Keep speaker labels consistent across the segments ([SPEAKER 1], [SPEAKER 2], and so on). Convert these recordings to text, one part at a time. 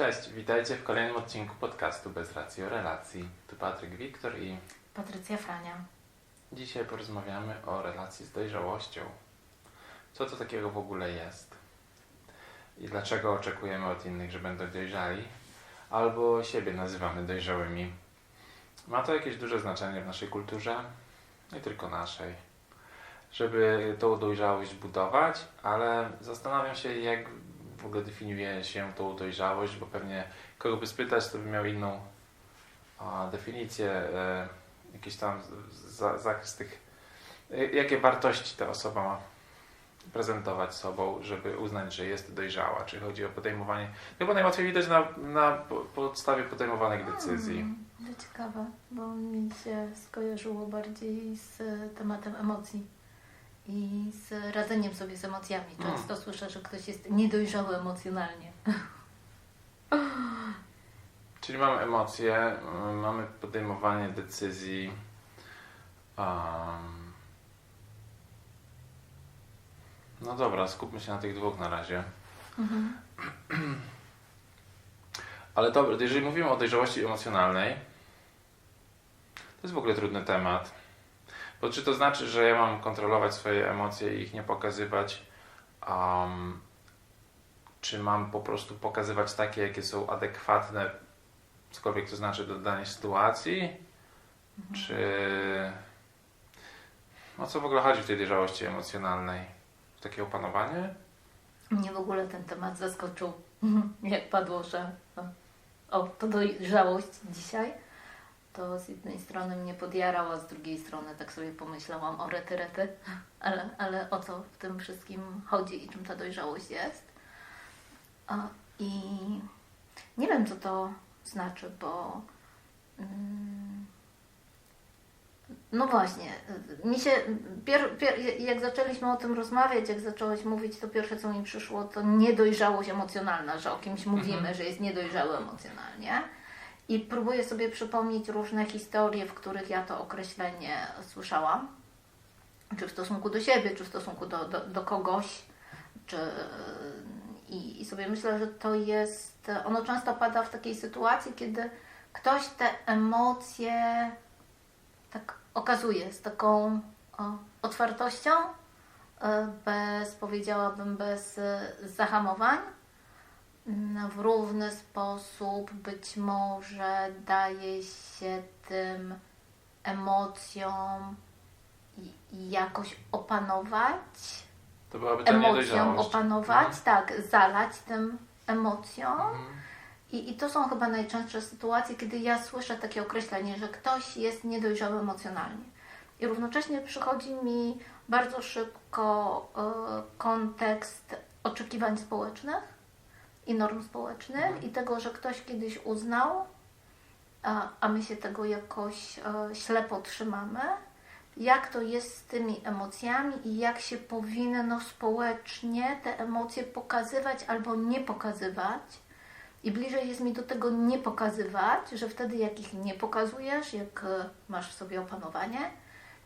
[SPEAKER 1] Cześć, witajcie w kolejnym odcinku podcastu Bez Racji o Relacji. Tu Patryk Wiktor i
[SPEAKER 2] Patrycja Frania.
[SPEAKER 1] dzisiaj porozmawiamy o relacji z dojrzałością. Co to takiego w ogóle jest? I dlaczego oczekujemy od innych, że będą dojrzali? Albo siebie nazywamy dojrzałymi. Ma to jakieś duże znaczenie w naszej kulturze, nie tylko naszej. Żeby tą dojrzałość budować, ale zastanawiam się, jak w ogóle definiuje się tą dojrzałość, bo pewnie kogo by spytać, to by miał inną a, definicję, e, jakiś tam za, zakres tych, e, jakie wartości ta osoba ma prezentować sobą, żeby uznać, że jest dojrzała. Czy chodzi o podejmowanie, chyba najłatwiej widać na, na po- podstawie podejmowanych decyzji.
[SPEAKER 2] Mm, to ciekawe, bo mi się skojarzyło bardziej z tematem emocji i z radzeniem sobie z emocjami.
[SPEAKER 1] Mm.
[SPEAKER 2] Często słyszę, że ktoś jest niedojrzały emocjonalnie.
[SPEAKER 1] Czyli mamy emocje, mamy podejmowanie decyzji. Um, no dobra, skupmy się na tych dwóch na razie.
[SPEAKER 2] Mhm.
[SPEAKER 1] Ale dobra, jeżeli mówimy o dojrzałości emocjonalnej, to jest w ogóle trudny temat. Bo czy to znaczy, że ja mam kontrolować swoje emocje i ich nie pokazywać? Um, czy mam po prostu pokazywać takie, jakie są adekwatne, cokolwiek to znaczy do danej sytuacji? Czy. O co w ogóle chodzi w tej dojrzałości emocjonalnej? Takie opanowanie?
[SPEAKER 2] Mnie w ogóle ten temat zaskoczył, jak padło, że no, o, to dojrzałość dzisiaj. To z jednej strony mnie podjarał, a z drugiej strony tak sobie pomyślałam o rety, rety, ale, ale o co w tym wszystkim chodzi i czym ta dojrzałość jest. I nie wiem, co to znaczy, bo mm, no właśnie, mi się, pier, pier, jak zaczęliśmy o tym rozmawiać, jak zacząłeś mówić, to pierwsze co mi przyszło to niedojrzałość emocjonalna, że o kimś mówimy,
[SPEAKER 1] Mhm.
[SPEAKER 2] że jest niedojrzały emocjonalnie. I próbuję sobie przypomnieć różne historie, w których ja to określenie słyszałam. Czy w stosunku do siebie, czy w stosunku do, do, do kogoś, czy... I, I sobie myślę, że to jest... Ono często pada w takiej sytuacji, kiedy ktoś te emocje tak okazuje z taką o, otwartością, e, bez, powiedziałabym, bez e, zahamowań. Mm, W równy sposób być może daje się tym emocjom jakoś opanować,
[SPEAKER 1] To byłaby ta
[SPEAKER 2] emocjom opanować,
[SPEAKER 1] Mhm.
[SPEAKER 2] tak, zalać tym emocjom.
[SPEAKER 1] Mhm.
[SPEAKER 2] I, I to są chyba najczęstsze sytuacje, kiedy ja słyszę takie określenie, że ktoś jest niedojrzały emocjonalnie. I równocześnie przychodzi mi bardzo szybko e, kontekst oczekiwań społecznych i norm społecznych i tego, że ktoś kiedyś uznał, a, a my się tego jakoś e, ślepo trzymamy, jak to jest z tymi emocjami i jak się powinno społecznie te emocje pokazywać albo nie pokazywać. I bliżej jest mi do tego nie pokazywać, że wtedy jak ich nie pokazujesz, jak e, masz w sobie opanowanie,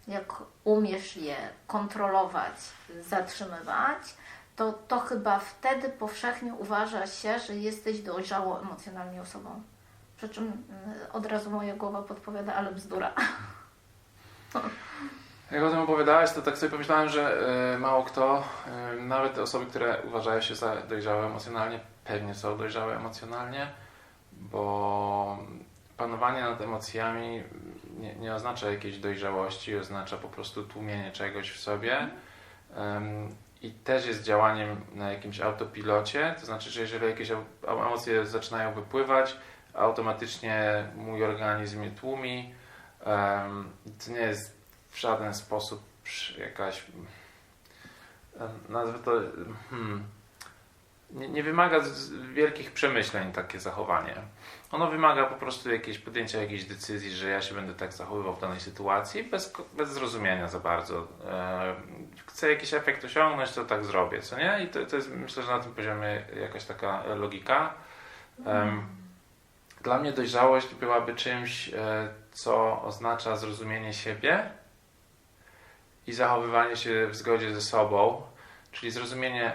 [SPEAKER 2] jak umiesz je kontrolować, zatrzymywać, to to chyba wtedy powszechnie uważa się, że jesteś dojrzałą emocjonalnie osobą. Przy czym e, od razu moja głowa podpowiada, ale bzdura.
[SPEAKER 1] Jak o tym opowiadałeś, to tak sobie pomyślałem, że e, mało kto, e, nawet te osoby, które uważają się za dojrzałe emocjonalnie, pewnie są dojrzałe emocjonalnie, bo panowanie nad emocjami nie, nie oznacza jakiejś dojrzałości, oznacza po prostu tłumienie czegoś w sobie. I też jest działaniem na jakimś autopilocie, to znaczy, że jeżeli jakieś em- emocje zaczynają wypływać, automatycznie mój organizm je tłumi. To nie jest w żaden sposób jakaś, nazwę to, hmm, nie, nie wymaga wielkich przemyśleń takie zachowanie. Ono wymaga po prostu jakiejś podjęcia jakiejś decyzji, że ja się będę tak zachowywał w danej sytuacji, bez, bez zrozumienia za bardzo. Em, Chcę jakiś efekt osiągnąć, to tak zrobię, co nie? I to, to jest myślę, że na tym poziomie jakaś taka e, logika. Em, Dla mnie dojrzałość byłaby czymś, e, co oznacza zrozumienie siebie i zachowywanie się w zgodzie ze sobą, czyli zrozumienie,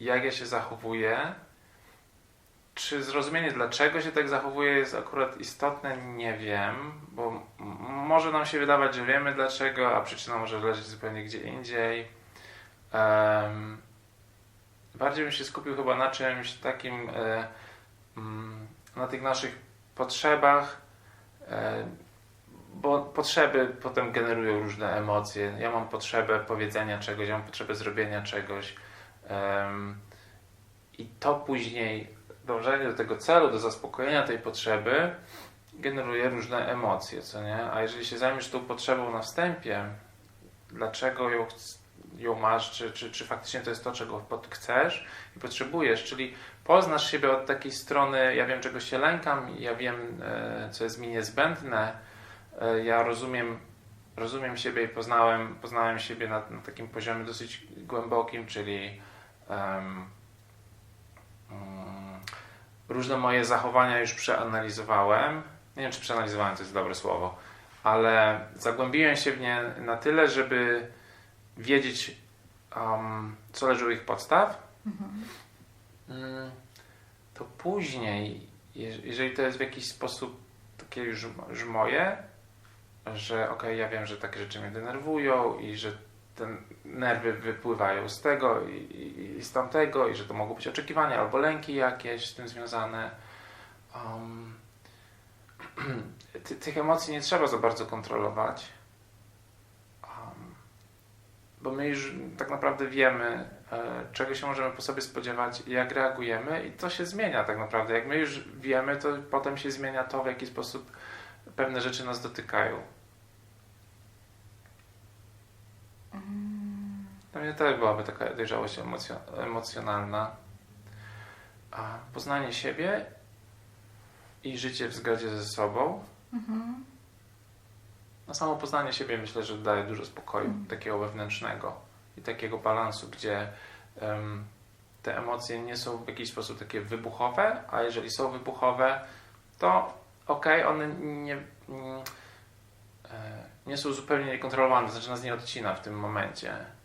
[SPEAKER 1] jak ja się zachowuję czy zrozumienie, dlaczego się tak zachowuje, jest akurat istotne, nie wiem, bo m- może nam się wydawać, że wiemy dlaczego, a przyczyna może leżeć zupełnie gdzie indziej. Em, bardziej bym się skupił chyba na czymś takim, e, mm, na tych naszych potrzebach, e, bo potrzeby potem generują różne emocje. Ja mam potrzebę powiedzenia czegoś, ja mam potrzebę zrobienia czegoś. I to później, dążenie do tego celu, do zaspokojenia tej potrzeby, generuje różne emocje, co nie? A jeżeli się zajmiesz tą potrzebą na wstępie, dlaczego ją, ją masz, czy, czy, czy faktycznie to jest to, czego chcesz i potrzebujesz, czyli poznasz siebie od takiej strony, ja wiem, czego się lękam, ja wiem, e, co jest mi niezbędne, e, ja rozumiem, rozumiem siebie i poznałem, poznałem siebie na, na takim poziomie dosyć głębokim, czyli różne moje zachowania już przeanalizowałem. Nie wiem, czy przeanalizowałem to jest dobre słowo, ale zagłębiłem się w nie na tyle, żeby wiedzieć, um, co leży u ich podstaw. Mm, To później, je- jeżeli to jest w jakiś sposób takie już, już moje, że okej, ja wiem, że takie rzeczy mnie denerwują i że te nerwy wypływają z tego i, i, i z tamtego i że to mogą być oczekiwania albo lęki jakieś z tym związane. Um, ty, tych emocji nie trzeba za bardzo kontrolować, um, bo my już tak naprawdę wiemy, e, czego się możemy po sobie spodziewać, jak reagujemy i to się zmienia tak naprawdę. Jak my już wiemy, to potem się zmienia to, w jaki sposób pewne rzeczy nas dotykają. Mnie też byłaby taka dojrzałość emocjo- emocjonalna. A poznanie siebie i życie w zgodzie ze sobą.
[SPEAKER 2] Mhm.
[SPEAKER 1] No samo poznanie siebie myślę, że daje dużo spokoju takiego wewnętrznego i takiego balansu, gdzie em, te emocje nie są w jakiś sposób takie wybuchowe, a jeżeli są wybuchowe, to okej, one nie, mm, e, nie są zupełnie niekontrolowane, znaczy nas nie odcina w tym momencie.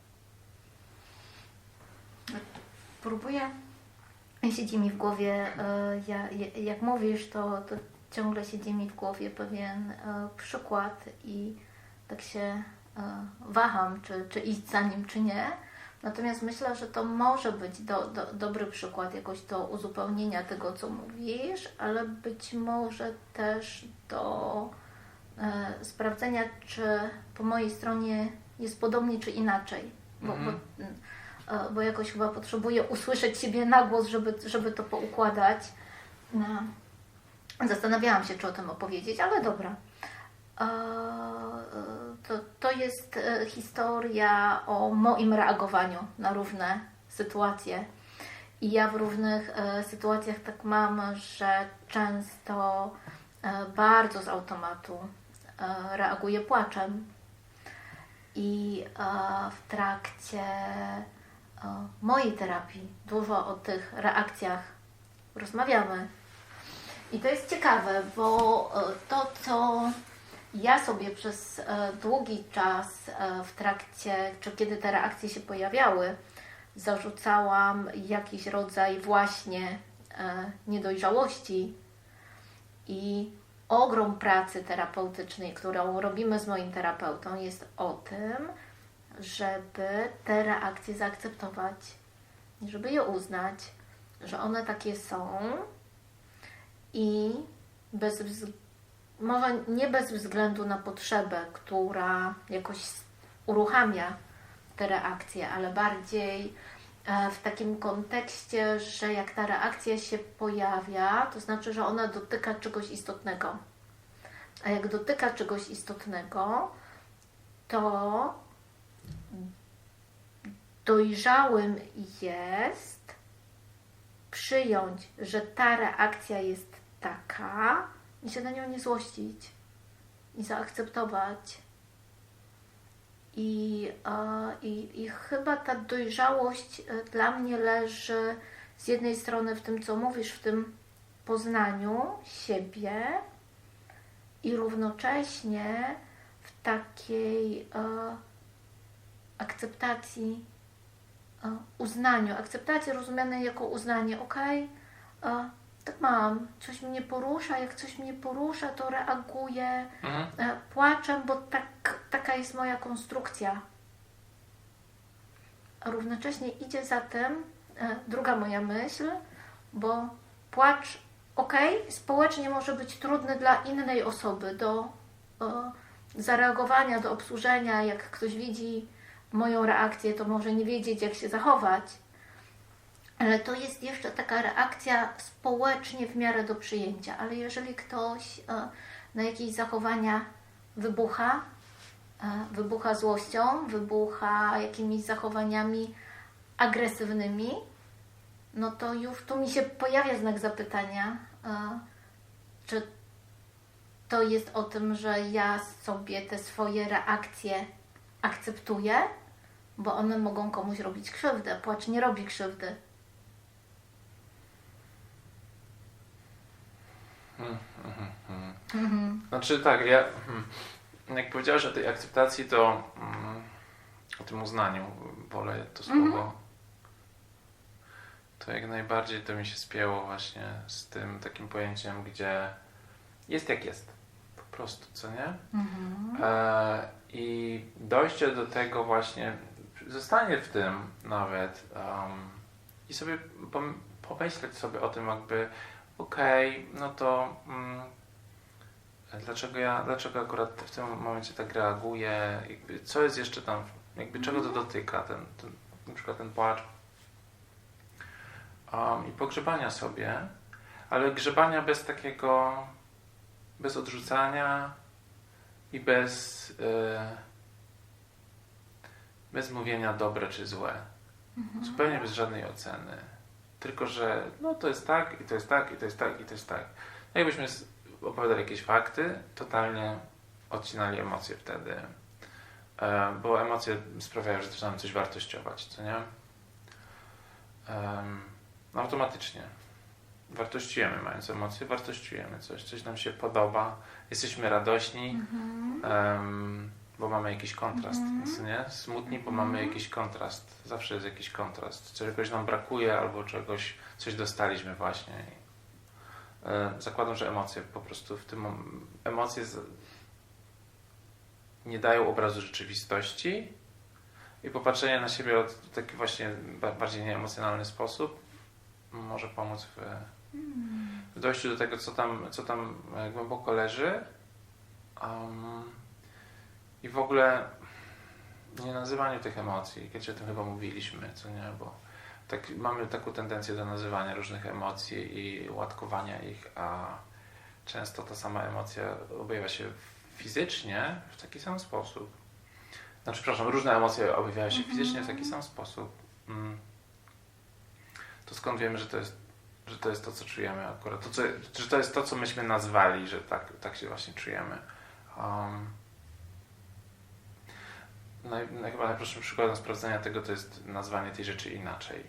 [SPEAKER 2] Próbuję. Siedzi mi w głowie, e, ja, ja- jak mówisz, to, to ciągle siedzi mi w głowie pewien e, przykład i tak się e, waham, czy, czy iść za nim, czy nie. Natomiast myślę, że to może być do, do, dobry przykład jakoś do uzupełnienia tego, co mówisz, ale być może też do e, sprawdzenia, czy po mojej stronie jest podobnie, czy inaczej. Bo,
[SPEAKER 1] Mhm.
[SPEAKER 2] bo, mm, e, bo jakoś chyba potrzebuję usłyszeć siebie na głos, żeby, żeby to poukładać. No. Zastanawiałam się, czy o tym opowiedzieć, ale dobra. To, to jest e, historia o moim reagowaniu na różne sytuacje. I ja w różnych e, sytuacjach tak mam, że często e, bardzo z automatu reaguję płaczem. I w trakcie e, mojej terapii dużo o tych reakcjach rozmawiamy. I to jest ciekawe, bo e, to, co ja sobie przez e, długi czas e, w trakcie, czy kiedy te reakcje się pojawiały, zarzucałam jakiś rodzaj właśnie niedojrzałości i ogrom pracy terapeutycznej, którą robimy z moim terapeutą, jest o tym, żeby te reakcje zaakceptować, żeby je uznać, że one takie są i bez może nie bez względu na potrzebę, która jakoś uruchamia te reakcje, ale bardziej e, w takim kontekście, że jak ta reakcja się pojawia, to znaczy, że ona dotyka czegoś istotnego. A jak dotyka czegoś istotnego, to dojrzałym jest przyjąć, że ta reakcja jest taka i się na nią nie złościć i zaakceptować. I, e, i, I chyba ta dojrzałość e, dla mnie leży z jednej strony w tym, co mówisz, w tym poznaniu siebie i równocześnie w takiej e, akceptacji, uznaniu. Akceptacji rozumianej jako uznanie, ok, e, tak mam, coś mnie porusza, jak coś mnie porusza, to reaguję
[SPEAKER 1] Mhm.
[SPEAKER 2] e, płaczem, bo tak, taka jest moja konstrukcja. A równocześnie idzie za tym e, druga moja myśl, bo płacz, ok, społecznie może być trudny dla innej osoby do e, zareagowania, do obsłużenia. Jak ktoś widzi moją reakcję, to może nie wiedzieć, jak się zachować. Ale to jest jeszcze taka reakcja społecznie w miarę do przyjęcia. Ale jeżeli ktoś e, na jakieś zachowania wybucha, e, wybucha złością, wybucha jakimiś zachowaniami agresywnymi, no to już tu mi się pojawia znak zapytania, e, czy to jest o tym, że ja sobie te swoje reakcje akceptuję, bo one mogą komuś robić krzywdę. Płacz nie robi krzywdy. Mhm.
[SPEAKER 1] Znaczy tak, ja hmm, jak powiedziałeś o tej akceptacji, to mm, o tym uznaniu, wolę to słowo,
[SPEAKER 2] Mhm.
[SPEAKER 1] to jak najbardziej to mi się spięło właśnie z tym takim pojęciem, gdzie jest jak jest, po prostu, co nie?
[SPEAKER 2] Mhm.
[SPEAKER 1] E, I dojście do tego właśnie, zostanie w tym nawet um, i sobie pom- pomyśleć sobie o tym jakby, okej, no to mm, dlaczego ja, dlaczego akurat w tym momencie tak reaguję, jakby, co jest jeszcze tam, jakby czego to dotyka, ten, ten, na przykład ten płacz. Um, i pogrzebania sobie, ale grzebania bez takiego, bez odrzucania, i bez, e, bez mówienia dobre czy złe. Zupełnie bez żadnej oceny. Tylko, że no to jest tak, i to jest tak, i to jest tak, i to jest tak. No jakbyśmy opowiadali jakieś fakty, totalnie odcinali emocje wtedy. E, bo emocje sprawiają, że zaczynamy coś wartościować, co nie? Em, no automatycznie. Wartościujemy, mając emocje, wartościujemy coś, coś nam się podoba, jesteśmy radośni, em, bo mamy jakiś kontrast, co nie? Smutni, bo mamy jakiś kontrast, zawsze jest jakiś kontrast, czegoś nam brakuje albo czegoś, coś dostaliśmy właśnie. E, zakładam, że emocje po prostu w tym emocje z, nie dają obrazu rzeczywistości i popatrzenie na siebie w taki właśnie ba- bardziej nieemocjonalny sposób może pomóc w, w dojściu do tego, co tam, co tam e, głęboko leży. Um, I w ogóle nie nazywaniu tych emocji, kiedyś o tym chyba mówiliśmy, co nie, bo tak, mamy taką tendencję do nazywania różnych emocji i łatkowania ich, a często ta sama emocja objawia się fizycznie w taki sam sposób. Znaczy, przepraszam, różne emocje objawiają się fizycznie w taki sam sposób. Mm. To skąd wiemy, że to jest, że to jest to, co czujemy akurat? To, co, że to jest to, co myśmy nazwali, że tak, tak się właśnie czujemy. Um, naj, chyba najprostszym przykładem sprawdzenia tego to jest nazwanie tej rzeczy inaczej.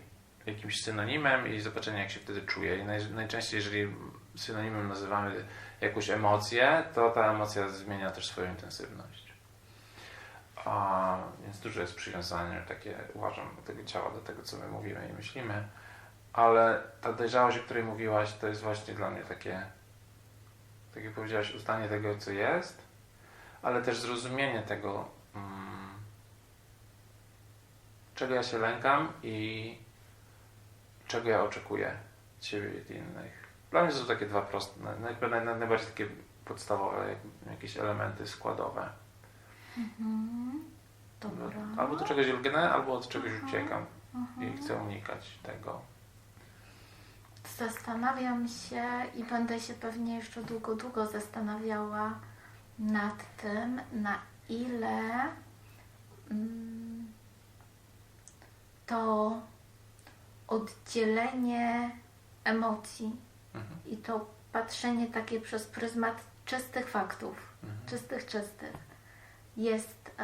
[SPEAKER 1] Jakimś synonimem i zobaczenie, jak się wtedy czuje. I naj, najczęściej, jeżeli synonimem nazywamy jakąś emocję, to ta emocja zmienia też swoją intensywność. A, więc dużo jest przywiązanie takie, uważam, tego ciała, do tego, co my mówimy i myślimy. Ale ta dojrzałość, o której mówiłaś, to jest właśnie dla mnie takie, tak jak powiedziałaś, uznanie tego, co jest, ale też zrozumienie tego, mm, czego ja się lękam i czego ja oczekuję od siebie i od innych. Dla mnie to są takie dwa proste, naj, naj, naj, najbardziej takie podstawowe jak, jakieś elementy składowe.
[SPEAKER 2] Mhm. Dobra.
[SPEAKER 1] Albo do czegoś lgnę, albo od czegoś uciekam i chcę unikać tego.
[SPEAKER 2] Zastanawiam się i będę się pewnie jeszcze długo, długo zastanawiała nad tym, na ile mm, to oddzielenie emocji
[SPEAKER 1] Mhm.
[SPEAKER 2] i to patrzenie takie przez pryzmat czystych faktów,
[SPEAKER 1] Mhm.
[SPEAKER 2] czystych, czystych, jest e,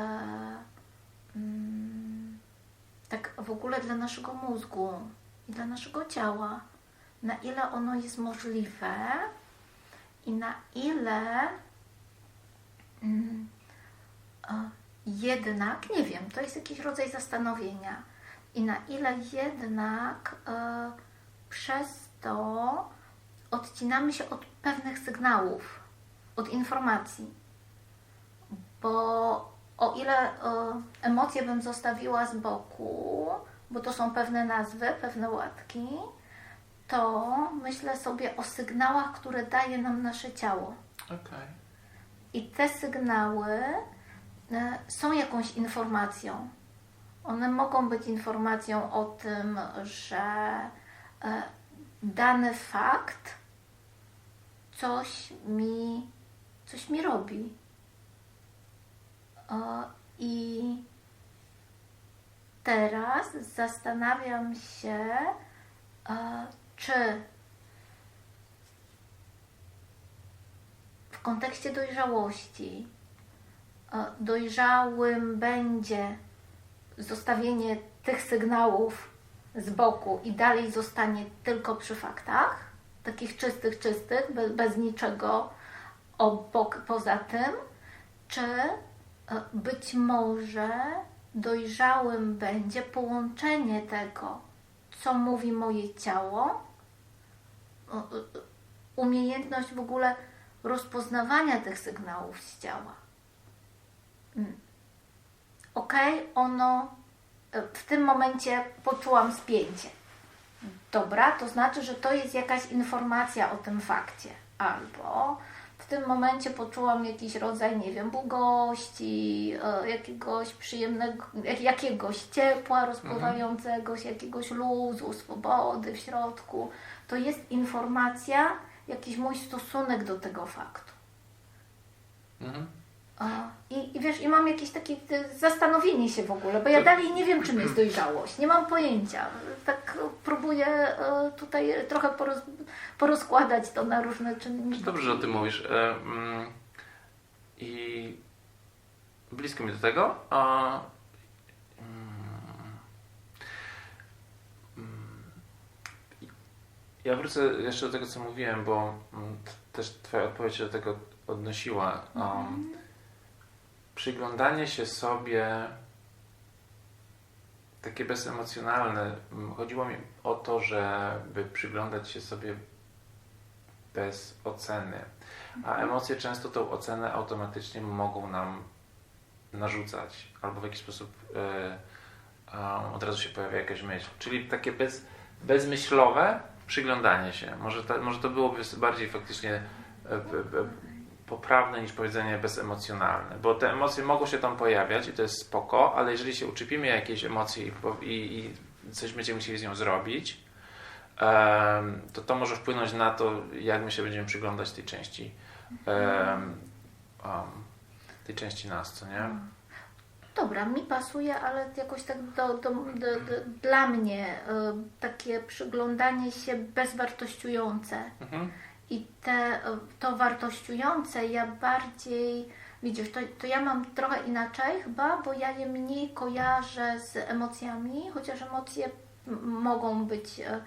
[SPEAKER 2] mm, tak w ogóle dla naszego mózgu i dla naszego ciała, na ile ono jest możliwe i na ile mm, e, jednak, nie wiem, to jest jakiś rodzaj zastanowienia, i na ile jednak e, przez to odcinamy się od pewnych sygnałów, od informacji. Bo o ile e, emocje bym zostawiła z boku, bo to są pewne nazwy, pewne łatki, to myślę sobie o sygnałach, które daje nam nasze ciało.
[SPEAKER 1] Okej.
[SPEAKER 2] I te sygnały e, są jakąś informacją. One mogą być informacją o tym, że e, dany fakt coś mi, coś mi robi. I teraz zastanawiam się, e, czy w kontekście dojrzałości e, dojrzałym będzie zostawienie tych sygnałów z boku i dalej zostanie tylko przy faktach, takich czystych, czystych, bez, bez niczego obok poza tym, czy e, być może dojrzałym będzie połączenie tego, co mówi moje ciało, e, umiejętność w ogóle rozpoznawania tych sygnałów z ciała. Okej, ono e, w tym momencie poczułam spięcie. Dobra, to znaczy, że to jest jakaś informacja o tym fakcie. Albo w tym momencie poczułam jakiś rodzaj, nie wiem, błogości, e, jakiegoś przyjemnego, jak- jakiegoś ciepła rozpływającego się, jakiegoś luzu, swobody w środku. To jest informacja, jakiś mój stosunek do tego faktu.
[SPEAKER 1] Mhm.
[SPEAKER 2] I, I wiesz, i mam jakieś takie zastanowienie się w ogóle, bo ja dalej nie wiem, czym jest dojrzałość. Nie mam pojęcia. Tak e, próbuję e, tutaj trochę poroz, porozkładać to na różne czynniki.
[SPEAKER 1] Dobrze, że o tym mówisz. E, mm, I blisko mi do tego. A, mm, mm, ja wrócę jeszcze do tego, co mówiłem, bo też Twoja odpowiedź się do tego odnosiła. Um, przyglądanie się sobie takie bezemocjonalne. Chodziło mi o to, żeby przyglądać się sobie bez oceny. A emocje często tą ocenę automatycznie mogą nam narzucać, albo w jakiś sposób e, um, od razu się pojawia jakaś myśl. Czyli takie bez, bezmyślowe przyglądanie się. Może, to- może to byłoby bardziej faktycznie e, b- poprawne niż powiedzenie bezemocjonalne, bo te emocje mogą się tam pojawiać i to jest spoko, ale jeżeli się uczepimy jakiejś emocji i, i, i coś będziemy musieli z nią zrobić, em, to to może wpłynąć na to, jak my się będziemy przyglądać tej części um, tej części nas, co nie?
[SPEAKER 2] Dobra, mi pasuje, ale jakoś tak do, do, do, do, dla mnie e, takie przyglądanie się bezwartościujące.
[SPEAKER 1] Mhm.
[SPEAKER 2] I te, to wartościujące ja bardziej, widzisz, to, to ja mam trochę inaczej chyba, bo ja je mniej kojarzę z emocjami, chociaż emocje mogą być e,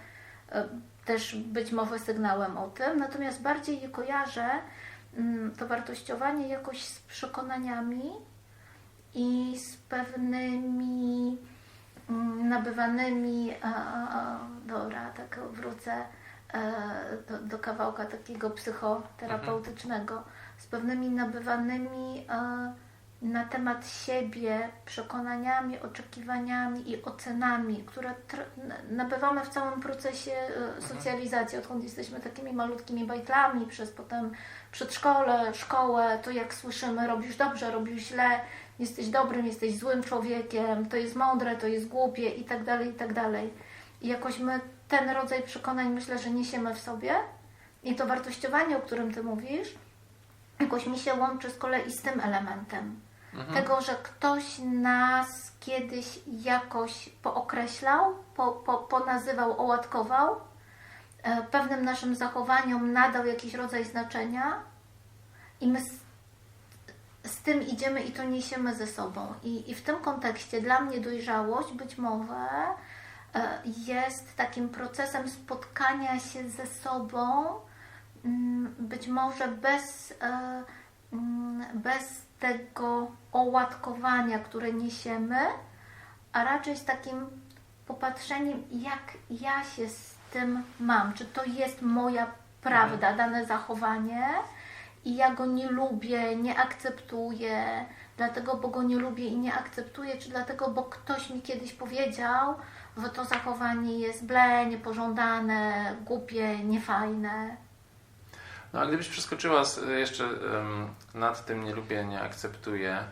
[SPEAKER 2] e, też być może sygnałem o tym, natomiast bardziej je kojarzę mm, to wartościowanie jakoś z przekonaniami i z pewnymi mm, nabywanymi, a, a, dobra, tak wrócę do, do kawałka takiego psychoterapeutycznego, z pewnymi nabywanymi e, na temat siebie przekonaniami, oczekiwaniami i ocenami, które nabywamy w całym procesie e, socjalizacji, odkąd jesteśmy takimi malutkimi bajtlami, przez potem przedszkole, szkołę, to jak słyszymy, robisz dobrze, robisz źle, jesteś dobrym, jesteś złym człowiekiem, to jest mądre, to jest głupie i tak dalej, i tak dalej. I jakoś my ten rodzaj przekonań myślę, że niesiemy w sobie i to wartościowanie, o którym Ty mówisz, jakoś mi się łączy z kolei z tym elementem.
[SPEAKER 1] Mhm.
[SPEAKER 2] Tego, że ktoś nas kiedyś jakoś pookreślał, po, po, ponazywał, ołatkował, e, pewnym naszym zachowaniom nadał jakiś rodzaj znaczenia i my z, z tym idziemy i to niesiemy ze sobą. I, I w tym kontekście dla mnie dojrzałość być może jest takim procesem spotkania się ze sobą, mm, być może bez, e, mm, bez tego ołatkowania, które niesiemy, a raczej z takim popatrzeniem, jak ja się z tym mam, czy to jest moja prawda, dane zachowanie? I ja go nie lubię, nie akceptuję, dlatego, bo go nie lubię i nie akceptuję, czy dlatego, bo ktoś mi kiedyś powiedział, że to zachowanie jest ble, niepożądane, głupie, niefajne.
[SPEAKER 1] No a gdybyś przeskoczyła jeszcze em, nad tym nie lubię, nie akceptuję,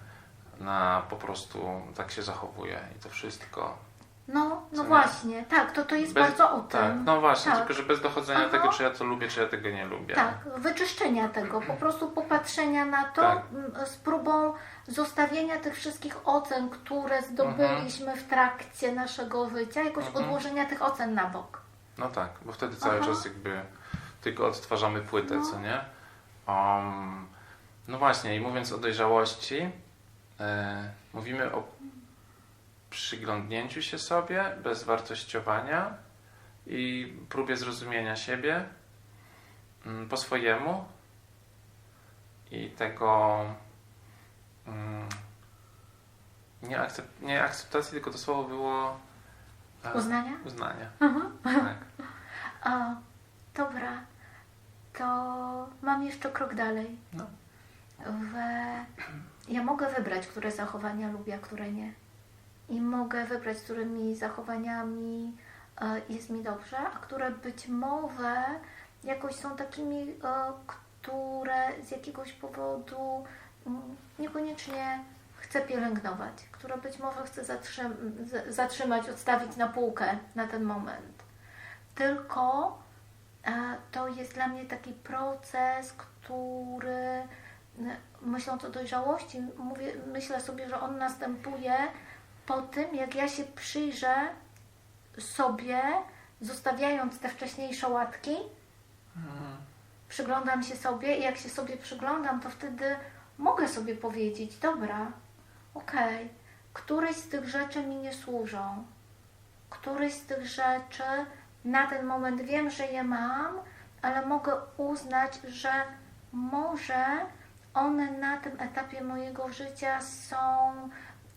[SPEAKER 1] na po prostu tak się zachowuję i to wszystko.
[SPEAKER 2] No, no
[SPEAKER 1] nie?
[SPEAKER 2] właśnie, tak, to to jest
[SPEAKER 1] Bez-
[SPEAKER 2] bardzo o
[SPEAKER 1] Tak,
[SPEAKER 2] tym.
[SPEAKER 1] no właśnie,
[SPEAKER 2] Tak.
[SPEAKER 1] tylko że bez dochodzenia
[SPEAKER 2] Aha.
[SPEAKER 1] tego, czy ja to lubię, czy ja tego nie lubię.
[SPEAKER 2] Tak, wyczyszczenia tego, po prostu popatrzenia na to
[SPEAKER 1] Tak.
[SPEAKER 2] z próbą zostawienia tych wszystkich ocen, które zdobyliśmy w trakcie naszego życia, jakoś
[SPEAKER 1] Mhm.
[SPEAKER 2] odłożenia tych ocen na bok.
[SPEAKER 1] No tak, bo wtedy cały
[SPEAKER 2] Aha.
[SPEAKER 1] czas jakby tylko odtwarzamy płytę,
[SPEAKER 2] No.
[SPEAKER 1] co nie? Um, no właśnie, i mówiąc o dojrzałości, e, mówimy o przyglądnięciu się sobie bez wartościowania i próbie zrozumienia siebie mm, po swojemu i tego mm, nie, akcep, nie akceptacji, tylko to słowo było e,
[SPEAKER 2] Uznania?
[SPEAKER 1] uznania.
[SPEAKER 2] Mhm.
[SPEAKER 1] Tak.
[SPEAKER 2] O, dobra, to mam jeszcze krok dalej.
[SPEAKER 1] No.
[SPEAKER 2] Ja mogę wybrać, które zachowania lubię, a które nie. I mogę wybrać, z którymi zachowaniami e, jest mi dobrze, a które być może jakoś są takimi, e, które z jakiegoś powodu mm, niekoniecznie chcę pielęgnować, które być może chcę zatrzymać, odstawić na półkę na ten moment. Tylko e, to jest dla mnie taki proces, który myśląc o dojrzałości, mówię, myślę sobie, że on następuje po tym, jak ja się przyjrzę sobie, zostawiając te wcześniejsze łatki, przyglądam się sobie i jak się sobie przyglądam, to wtedy mogę sobie powiedzieć, dobra, okej, któreś z tych rzeczy mi nie służą, któreś z tych rzeczy na ten moment wiem, że je mam, ale mogę uznać, że może one na tym etapie mojego życia są,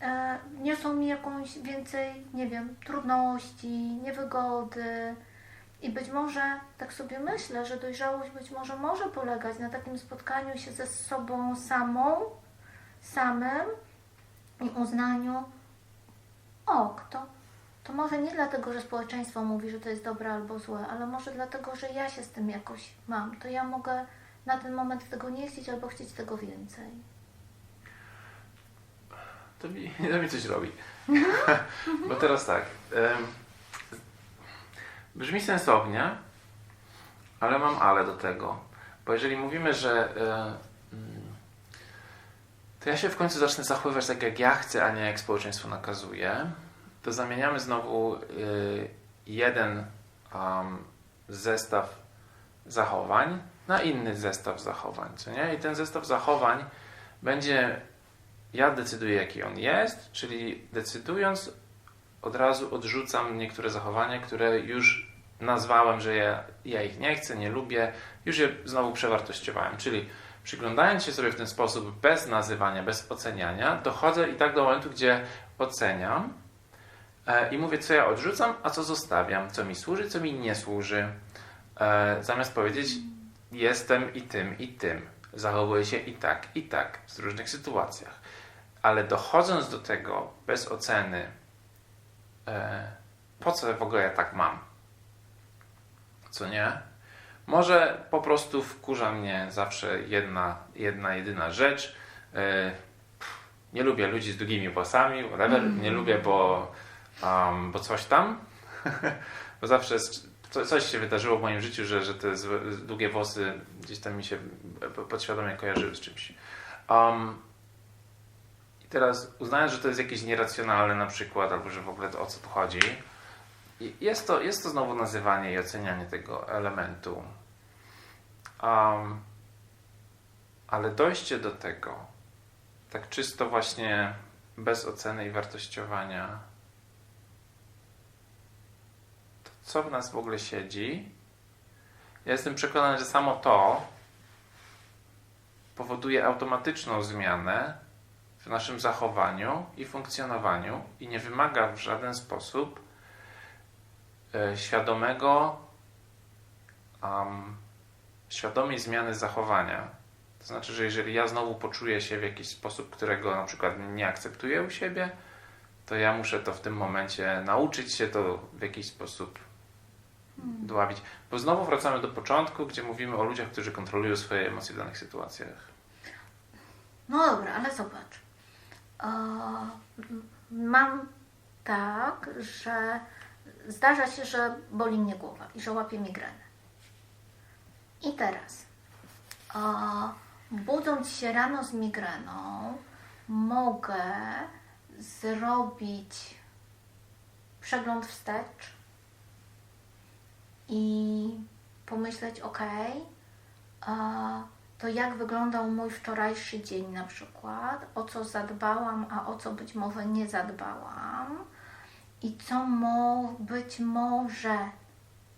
[SPEAKER 2] e, niosą mi jakąś więcej, nie wiem, trudności, niewygody. I być może, tak sobie myślę, że dojrzałość być może może polegać na takim spotkaniu się ze sobą samą, samym i uznaniu, o, kto, to może nie dlatego, że społeczeństwo mówi, że to jest dobre albo złe, ale może dlatego, że ja się z tym jakoś mam. To ja mogę na ten moment tego nie chcieć albo chcieć tego więcej.
[SPEAKER 1] To mi, to mi coś robi. Bo teraz tak. em, brzmi sensownie, ale mam ale do tego. Bo jeżeli mówimy, że e, mm, to ja się w końcu zacznę zachowywać tak, jak ja chcę, a nie jak społeczeństwo nakazuje, to zamieniamy znowu y, jeden am, zestaw zachowań na inny zestaw zachowań, co nie? I ten zestaw zachowań będzie ja decyduję, jaki on jest, czyli decydując, od razu odrzucam niektóre zachowania, które już nazwałem, że ja, ja ich nie chcę, nie lubię, już je znowu przewartościowałem. Czyli przyglądając się sobie w ten sposób, bez nazywania, bez oceniania, dochodzę i tak do momentu, gdzie oceniam e, i mówię, co ja odrzucam, a co zostawiam, co mi służy, co mi nie służy. E, zamiast powiedzieć, jestem i tym, i tym. Zachowuję się i tak, i tak w różnych sytuacjach. Ale dochodząc do tego bez oceny, e, po co w ogóle ja tak mam? Co nie? Może po prostu wkurza mnie zawsze jedna, jedna jedyna rzecz. E, nie lubię ludzi z długimi włosami, whatever. Nie lubię, bo, um, bo coś tam. bo zawsze coś się wydarzyło w moim życiu, że, że te długie włosy gdzieś tam mi się podświadomie kojarzyły z czymś. Um, teraz uznając, że to jest jakieś nieracjonalne na przykład, albo że w ogóle o co tu chodzi, jest to, jest to znowu nazywanie i ocenianie tego elementu. Um, ale dojście do tego, tak czysto właśnie bez oceny i wartościowania, to co w nas w ogóle siedzi? Ja jestem przekonany, że samo to powoduje automatyczną zmianę w naszym zachowaniu i funkcjonowaniu i nie wymaga w żaden sposób e, świadomego, um, świadomej zmiany zachowania. To znaczy, że jeżeli ja znowu poczuję się w jakiś sposób, którego na przykład nie akceptuję u siebie, to ja muszę to w tym momencie nauczyć się to w jakiś sposób dławić. Bo znowu wracamy do początku, gdzie mówimy o ludziach, którzy kontrolują swoje emocje w danych sytuacjach.
[SPEAKER 2] No dobra, ale zobacz. Mam tak, że zdarza się, że boli mnie głowa i że łapię migrenę. I teraz, budząc się rano z migreną, mogę zrobić przegląd wstecz i pomyśleć, ok, to jak wyglądał mój wczorajszy dzień na przykład, o co zadbałam, a o co być może nie zadbałam i co mo, być może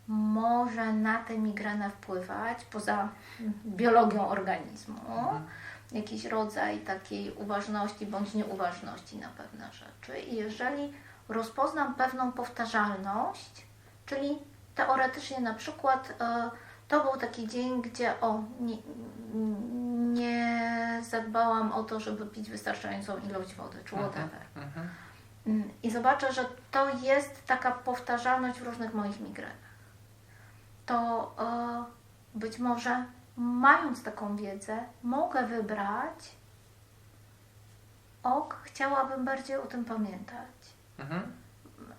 [SPEAKER 2] może na tę migrenę wpływać poza biologią organizmu. Jakiś rodzaj takiej uważności bądź nieuważności na pewne rzeczy. I jeżeli rozpoznam pewną powtarzalność, czyli teoretycznie na przykład e, to był taki dzień, gdzie o, nie, nie zadbałam o to, żeby pić wystarczającą ilość wody, czy whatever.
[SPEAKER 1] Mhm.
[SPEAKER 2] Mm, I zobaczę, że to jest taka powtarzalność w różnych moich migrenach. To e, być może mając taką wiedzę, mogę wybrać, ok, chciałabym bardziej o tym pamiętać.
[SPEAKER 1] Mhm.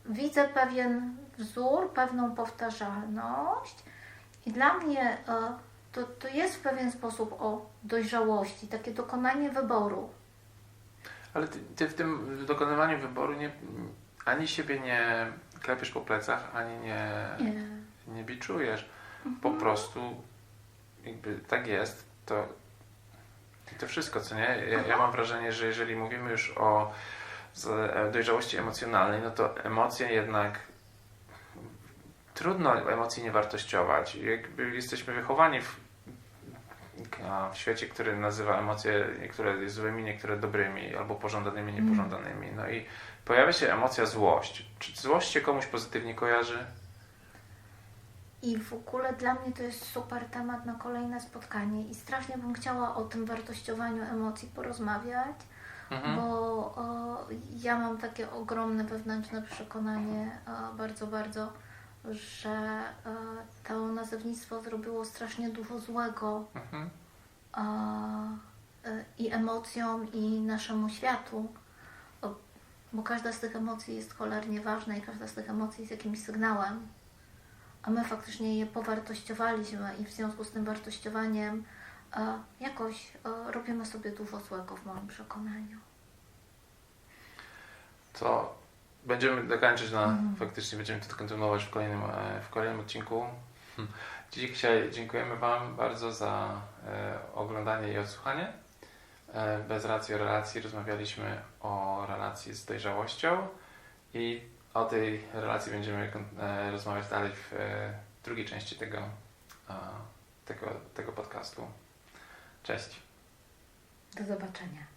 [SPEAKER 2] Widzę pewien wzór, pewną powtarzalność i dla mnie e, to, to jest w pewien sposób o dojrzałości, takie dokonanie wyboru.
[SPEAKER 1] Ale ty, ty w tym dokonywaniu wyboru nie, ani siebie nie klepiesz po plecach, ani nie,
[SPEAKER 2] Nie.
[SPEAKER 1] nie biczujesz. Po prostu jakby tak jest, to to wszystko, co nie? Ja, ja mam wrażenie, że jeżeli mówimy już o z- dojrzałości emocjonalnej, no to emocje jednak trudno emocji nie wartościować. Jakby jesteśmy wychowani w, w świecie, który nazywa emocje niektóre złymi, niektóre dobrymi, albo pożądanymi, niepożądanymi. No i pojawia się emocja złość. Czy złość się komuś pozytywnie kojarzy?
[SPEAKER 2] I w ogóle dla mnie to jest super temat na kolejne spotkanie i strasznie bym chciała o tym wartościowaniu emocji porozmawiać,
[SPEAKER 1] Mhm.
[SPEAKER 2] bo e, ja mam takie ogromne wewnętrzne przekonanie, e, bardzo, bardzo, że e, to nazewnictwo zrobiło strasznie dużo złego
[SPEAKER 1] Mhm.
[SPEAKER 2] a, e, i emocjom, i naszemu światu. Bo każda z tych emocji jest cholernie ważna i każda z tych emocji jest jakimś sygnałem. A my faktycznie je powartościowaliśmy i w związku z tym wartościowaniem e, jakoś e, robimy sobie dużo złego w moim przekonaniu.
[SPEAKER 1] To będziemy dokończyć na,
[SPEAKER 2] Mhm.
[SPEAKER 1] faktycznie będziemy to kontynuować w kolejnym, e, w kolejnym odcinku. Hm. Dzisiaj dziękujemy Wam bardzo za e, oglądanie i odsłuchanie. E, bez racji o relacji rozmawialiśmy o relacji z dojrzałością i o tej relacji będziemy rozmawiać dalej w drugiej części tego, tego, tego podcastu. Cześć.
[SPEAKER 2] Do zobaczenia.